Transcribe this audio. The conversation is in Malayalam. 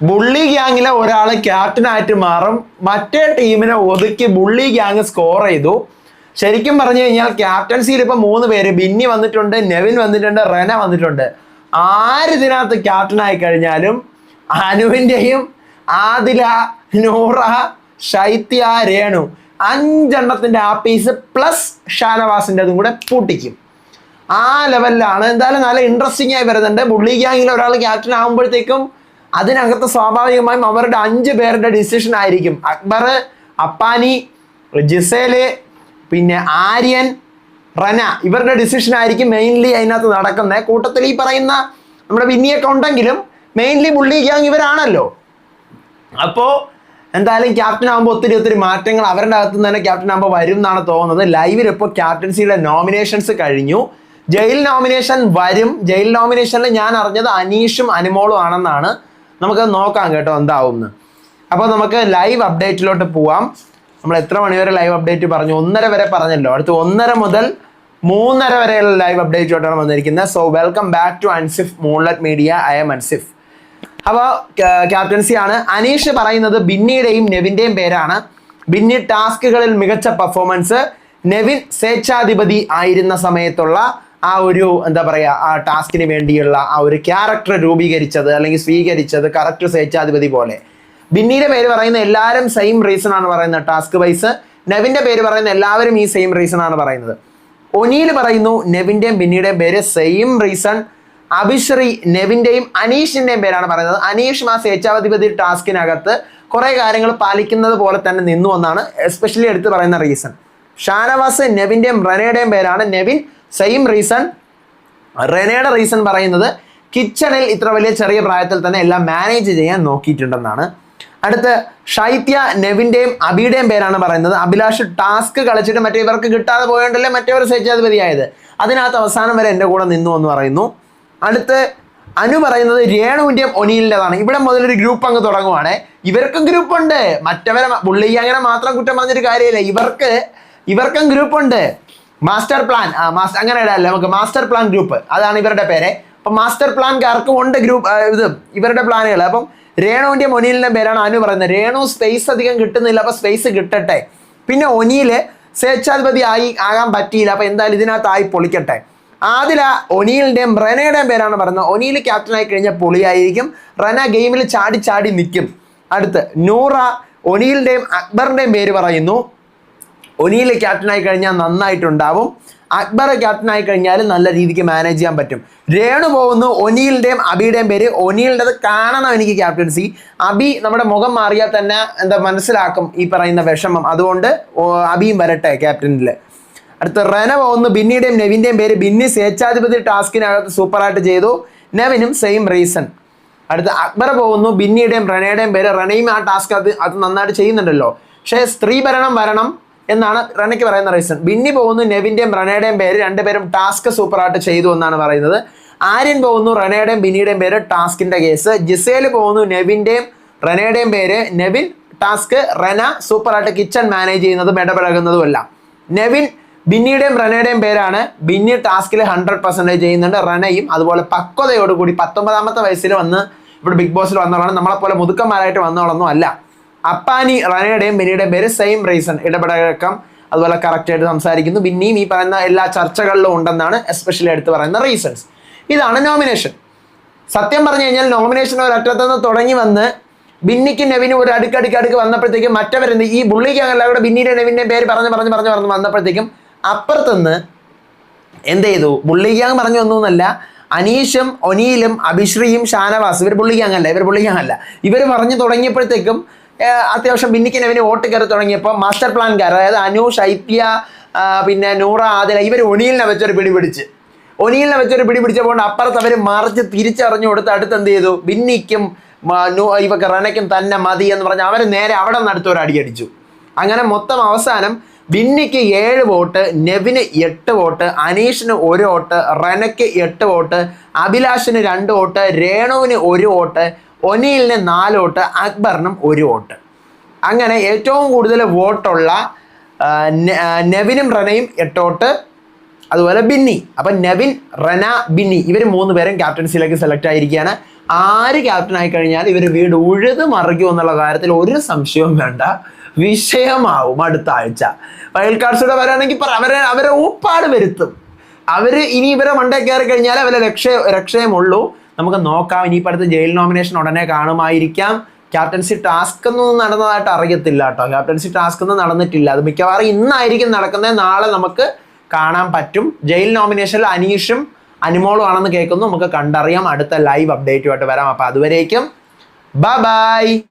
ബുള്ളി ഗ്യാങ്ങിലെ ഒരാൾ ക്യാപ്റ്റനായിട്ട് മാറും. മറ്റേ ടീമിനെ ഒതുക്കി ബുള്ളി ഗ്യാങ് സ്കോർ ചെയ്തു. ശരിക്കും പറഞ്ഞു കഴിഞ്ഞാൽ ക്യാപ്റ്റൻസിയിൽ ഇപ്പൊ മൂന്ന് പേര്. ബിന്നി വന്നിട്ടുണ്ട് നെവിൻ വന്നിട്ടുണ്ട് റെന വന്നിട്ടുണ്ട്. ആര് ആരിതിനകത്ത് ക്യാപ്റ്റനായി കഴിഞ്ഞാലും അനുവിന്റെയും ആദില നൂറ ശൈത്യ രേണു അഞ്ചെണ്ണത്തിന്റെ ആ പീസ് പ്ലസ് ഷാനവാസിന്റെ അതും കൂടെ പൂട്ടിക്കും. ആ ലെവലിലാണ് എന്തായാലും നല്ല ഇൻട്രസ്റ്റിംഗ് ആയി വരുന്നുണ്ട്. ബുള്ളി ഗ്യാങ്ങിൽ ഒരാൾ ക്യാപ്റ്റൻ ആകുമ്പോഴത്തേക്കും അതിനകത്ത് സ്വാഭാവികമായും അവരുടെ അഞ്ച് പേരുടെ ഡിസിഷൻ ആയിരിക്കും. അക്ബർ അപ്പാനി ജിസേൽ പിന്നെ ആര്യൻ റന. ഇവരുടെ ഡിസിഷൻ ആയിരിക്കും മെയിൻലി അതിനകത്ത് നടക്കുന്നത്. കൂട്ടത്തിൽ ഈ പറയുന്ന നമ്മുടെ വിന്നിയൊക്കെ ഉണ്ടെങ്കിലും മെയിൻലി ബുള്ളി ഗ്യാങ് ഇവരാണല്ലോ. അപ്പോൾ എന്തായാലും ക്യാപ്റ്റൻ ആകുമ്പോൾ ഒത്തിരി ഒത്തിരി മാറ്റങ്ങൾ അവരുടെ നിന്ന് തന്നെ ക്യാപ്റ്റൻ ആകുമ്പോൾ വരും എന്നാണ് തോന്നുന്നത്. ലൈവിൽ ഇപ്പോൾ ക്യാപ്റ്റൻസിയുടെ നോമിനേഷൻസ് കഴിഞ്ഞു. ജയിൽ നോമിനേഷൻ വരും. ജയിൽ നോമിനേഷനിൽ ഞാൻ അറിഞ്ഞത് അനീഷും അനുമോളും ആണെന്നാണ്. നമുക്കത് നോക്കാം കേട്ടോ എന്താവും അപ്പോൾ നമുക്ക് ലൈവ് അപ്ഡേറ്റിലോട്ട് പോവാം. നമ്മൾ എത്ര മണിവരെ ലൈവ് അപ്ഡേറ്റ് പറഞ്ഞു? ഒന്നര വരെ പറഞ്ഞല്ലോ. അടുത്ത് ഒന്നര മുതൽ മൂന്നര വരെയുള്ള ലൈവ് അപ്ഡേറ്റിലോട്ടാണ് വന്നിരിക്കുന്നത്. So welcome back to Ansif moonlet media I'm Ansif അപ്പോൾ ക്യാപ്റ്റൻസി ആണ് അനീഷ് പറയുന്നത് ബിന്നിയുടെയും നെവിന്റെയും പേരാണ്. ബിന്നി ടാസ്കുകളിൽ മികച്ച പെർഫോമൻസ് നെവിൻ സ്വേച്ഛാധിപതി ആയിരുന്ന സമയത്തുള്ള ആ ഒരു എന്താ പറയുക ആ ടാസ്കിന് വേണ്ടിയുള്ള ആ ഒരു ക്യാരക്ടർ രൂപീകരിച്ചത് അല്ലെങ്കിൽ സ്വീകരിച്ചത് കറക്റ്റ് സ്വേച്ഛാധിപതി പോലെ. ബിന്നിയുടെ പേര് പറയുന്ന എല്ലാവരും സെയിം റീസൺ ആണ് പറയുന്നത് ടാസ്ക് വൈസ് നെവിന്റെ പേര് പറയുന്ന എല്ലാവരും ഈ സെയിം റീസൺ ആണ് പറയുന്നത്. ഒനീൽ പറയുന്നു നെവിന്റെയും ബിന്നിയുടെയും പേര് സെയിം റീസൺ അഭിശ്രീ നെവിന്റെയും അനീഷിന്റെയും പേരാണ് പറയുന്നത്. അനീഷ് ആ സ്വേച്ഛാധിപതി ടാസ്കിനകത്ത് കുറേ കാര്യങ്ങൾ പാലിക്കുന്നത് പോലെ തന്നെ നിന്നു എന്നാണ് എസ്പെഷ്യലി എടുത്ത് പറയുന്ന റീസൺ ഷാനവാസ് നെവിന്റെയും റനയുടെയും പേരാണ്. നെവിൻ സെയിം റീസൺ റെനയുടെ റീസൺ പറയുന്നത് കിച്ചണിൽ ഇത്ര വലിയ ചെറിയ പ്രായത്തിൽ തന്നെ എല്ലാം മാനേജ് ചെയ്യാൻ നോക്കിയിട്ടുണ്ടെന്നാണ്. അടുത്ത് ഷൈത്യ നെവിന്റെയും അബിയുടെയും പേരാണ് പറയുന്നത്. അഭിലാഷ് ടാസ്ക് കളിച്ചിട്ട് മറ്റേ ഇവർക്ക് കിട്ടാതെ പോയോണ്ടല്ലേ മറ്റേവർ സ്വേച്ഛാധിപതിയായത് അതിനകത്ത് അവസാനം വരെ എന്റെ കൂടെ നിന്നു എന്ന് പറയുന്നു. അടുത്ത് അനു പറയുന്നത് രേണുവിന്റെയും ഒനിയിലിന്റെതാണ്. ഇവിടെ മുതൽ ഒരു ഗ്രൂപ്പ് അങ്ങ് തുടങ്ങുവാണ്. ഇവർക്കും ഗ്രൂപ്പ് ഉണ്ട്. മറ്റവരെ പുള്ളി അങ്ങനെ മാത്രം കുറ്റം പറഞ്ഞൊരു കാര്യമില്ല. ഇവർക്ക് ഇവർക്കും ഗ്രൂപ്പ് ഉണ്ട്. മാസ്റ്റർ പ്ലാൻ അങ്ങനെ ഇടാല്ലേ നമുക്ക്? മാസ്റ്റർ പ്ലാൻ ഗ്രൂപ്പ് അതാണ് ഇവരുടെ പേര്. അപ്പം മാസ്റ്റർ പ്ലാൻകാർക്കും ഉണ്ട് ഗ്രൂപ്പ് ഇത് ഇവരുടെ പ്ലാനുകൾ അപ്പം രേണുവിന്റെ ഒനീലിന്റെ പേരാണ് അനു പറയുന്നത്. രേണു സ്പേസ് അധികം കിട്ടുന്നില്ല അപ്പോൾ സ്പേസ് കിട്ടട്ടെ. പിന്നെ ഒനിയിൽ സ്വേച്ഛാധിപതി ആയി ആകാൻ പറ്റിയില്ല അപ്പോൾ എന്തായാലും ഇതിനകത്ത് ആയി പൊളിക്കട്ടെ. ആദില ഒനിയിലിന്റെയും റെനയുടെയും പേരാണ് പറയുന്നത്. ഒനീൽ ക്യാപ്റ്റനായി കഴിഞ്ഞാൽ പൊളിയായിരിക്കും. റന ഗെയിമിൽ ചാടി ചാടി നിൽക്കും. അടുത്ത് നൂറ ഒനിയിലിന്റെയും അക്ബറിന്റെയും പേര് പറയുന്നു. ഒനീൽ ക്യാപ്റ്റനായി കഴിഞ്ഞാൽ നന്നായിട്ടുണ്ടാവും. അക്ബർ ക്യാപ്റ്റനായി കഴിഞ്ഞാൽ നല്ല രീതിക്ക് മാനേജ് ചെയ്യാൻ പറ്റും. രേണു പോകുന്നു ഒനീലിന്റെയും അബിയുടെയും പേര്. ഒനീലിന്റെത് കാണണം എനിക്ക് ക്യാപ്റ്റൻസി അബി നമ്മുടെ മുഖം മാറിയാൽ തന്നെ എന്താ മനസ്സിലാക്കും ഈ പറയുന്ന വിഷമം. അതുകൊണ്ട് അബിയും വരട്ടെ ക്യാപ്റ്റനിൽ അടുത്ത റെന പോകുന്നു. ബിന്നിയുടെയും നെവിന്റെയും പേര്. ബിന്നി സ്വേച്ഛാധിപതി ടാസ്കിനകത്ത് സൂപ്പറായിട്ട് ചെയ്തു. നെവിനും സെയിം റീസൺ അടുത്ത അക്ബർ പോകുന്നു. ബിന്നിയുടെയും റെനയുടെയും പേര്. റെനയും ആ ടാസ്ക് അത് അത് നന്നായിട്ട് ചെയ്യുന്നുണ്ടല്ലോ. പക്ഷേ സ്ത്രീ ഭരണം വരണം. എന്നാണ് റണയ്ക്ക് പറയുന്ന റീസൺ ബിന്നി പോകുന്നു നെവിന്റെയും റണയുടെയും പേര് രണ്ടുപേരും ടാസ്ക് സൂപ്പർ ആയിട്ട് ചെയ്തു എന്നാണ് പറയുന്നത്. ആര്യൻ പോകുന്നു റണയുടെയും ബിന്നിയുടെയും പേര് ടാസ്കിന്റെ കേസ്. ജിസേൽ പോകുന്നു നെവിന്റെയും റനയുടെയും പേര് നെവിൻ ടാസ്ക് റന സൂപ്പർ ആയിട്ട് കിച്ചൺ മാനേജ് ചെയ്യുന്നതും ഇടപഴകുന്നതും എല്ലാം നെവിൻ ബിന്നിയുടെയും റനയുടെയും പേരാണ് ബിന്നി ടാസ്കിൽ ഹൺഡ്രഡ് പെർസെന്റേജ് ചെയ്യുന്നുണ്ട്. റനയും അതുപോലെ പക്വതയോടുകൂടി പത്തൊമ്പതാമത്തെ വയസ്സിൽ വന്ന് ഇവിടെ ബിഗ് ബോസിൽ വന്നവളാണ് നമ്മളെപ്പോലെ മുതുക്കന്മാരായിട്ട് വന്നവളൊന്നും അല്ല. അപ്പാനി റനയുടെയും ബിന്നിയുടെയും പേര് സെയിം റീസൺ ഇടപെടക്കം. അതുപോലെ കറക്റ്റായിട്ട് സംസാരിക്കുന്നു. ബിന്നിയും ഈ പറയുന്ന എല്ലാ ചർച്ചകളിലും ഉണ്ടെന്നാണ് എസ്പെഷ്യലി എടുത്ത് പറയുന്ന റീസൺസ് ഇതാണ് നോമിനേഷൻ സത്യം പറഞ്ഞു കഴിഞ്ഞാൽ നോമിനേഷൻ ഒരറ്റത്തു നിന്ന് തുടങ്ങി വന്ന് ബിന്നിക്ക് നെവിനും ഒരു അടുക്കടുക്ക് അടുക്ക് വന്നപ്പോഴത്തേക്കും മറ്റവരെന്ത് ഈ ബുള്ളിക്ക് അങ്ങനെ കൂടെ ബിന്നിയുടെ നെവിന്റെ പേര് പറഞ്ഞ് പറഞ്ഞ് പറഞ്ഞ് പറഞ്ഞ് വന്നപ്പോഴത്തേക്കും അപ്പുറത്തുനിന്ന് എന്ത് ചെയ്തു? ബുള്ളിക്കാങ് പറഞ്ഞു ഒന്നുമെന്നല്ല അനീഷും ഒനീലും അഭിശ്രീയും ഷാനവാസ് ഇവർ ബുള്ളിക്കാങ്ങല്ല ഇവർ ബുള്ളിക്കാങ്ങല്ല ഇവർ പറഞ്ഞു തുടങ്ങിയപ്പോഴത്തേക്കും അത്യാവശ്യം ബിന്നിക്ക് നെവിന് വോട്ട് കയറി തുടങ്ങിയപ്പോൾ മാസ്റ്റർ പ്ലാൻകാർ അതായത് അനൂഷ് ഐത്യ പിന്നെ നൂറ ആദില ഇവർ ഒനിയിലിനെ വെച്ചൊരു പിടി പിടിച്ച് ഒനീലിനെ വെച്ചൊരു പിടി പിടിച്ചപ്പോൾ അപ്പുറത്ത് അവർ മറിച്ച് തിരിച്ചറിഞ്ഞു കൊടുത്ത് അടുത്ത് എന്ത് ചെയ്തു ബിന്നിക്കും ഇവക്ക് റനയ്ക്കും തന്നെ മതി എന്ന് പറഞ്ഞ് അവർ നേരെ അവിടെ നടത്തി ഒരു അടിയടിച്ചു. അങ്ങനെ മൊത്തം അവസാനം ബിന്നിക്ക് ഏഴ് വോട്ട് നെവിന് എട്ട് വോട്ട് അനീഷിന് ഒരു വോട്ട് റനയ്ക്ക് എട്ട് വോട്ട് അഭിലാഷിന് രണ്ട് വോട്ട് രേണുവിന് ഒരു വോട്ട് ഒനീലിന് നാല് വോട്ട് അക്ബറിനും ഒരു വോട്ട്. അങ്ങനെ ഏറ്റവും കൂടുതൽ വോട്ടുള്ള നെവിനും റനയും എട്ട് വോട്ട് അതുപോലെ ബിന്നി. അപ്പം നെവിൻ റന ബിന്നി ഇവർ മൂന്ന് പേരും ക്യാപ്റ്റൻസിയിലേക്ക് സെലക്ട് ആയിരിക്കുകയാണ്. ആര് ക്യാപ്റ്റൻ ആയി കഴിഞ്ഞാൽ ഇവർ വീട് ഉഴുത് മറിക്കും എന്നുള്ള കാര്യത്തിൽ ഒരു സംശയവും വേണ്ട. വിഷയമാവും അടുത്ത ആഴ്ച. വൈൽഡ് കാർഡ്സൂടെ വരാണെങ്കിൽ അവരെ അവരെ ഊപ്പാട് വരുത്തും. അവർ ഇനി ഇവരെ മണ്ടേ കയറി കഴിഞ്ഞാൽ അവരെ രക്ഷ രക്ഷയുമുള്ളൂ. നമുക്ക് നോക്കാം. ഇനിയിപ്പോൾ അടുത്ത ജയിൽ നോമിനേഷൻ ഉടനെ കാണുമായിരിക്കാം. ക്യാപ്റ്റൻസി ടാസ്ക് ഒന്നും നടന്നതായിട്ട് അറിയത്തില്ല കേട്ടോ. ക്യാപ്റ്റൻസി ടാസ്ക് ഒന്നും നടന്നിട്ടില്ല. അത് മിക്കവാറും ഇന്നായിരിക്കും നടക്കുന്നത് നാളെ നമുക്ക് കാണാൻ പറ്റും. ജയിൽ നോമിനേഷനിൽ അനീഷും അനുമോളും ആണെന്ന് കേൾക്കുന്നു. നമുക്ക് കണ്ടറിയാം. അടുത്ത ലൈവ് അപ്ഡേറ്റുമായിട്ട് വരാം. അപ്പോൾ അതുവരേക്കും. ബൈ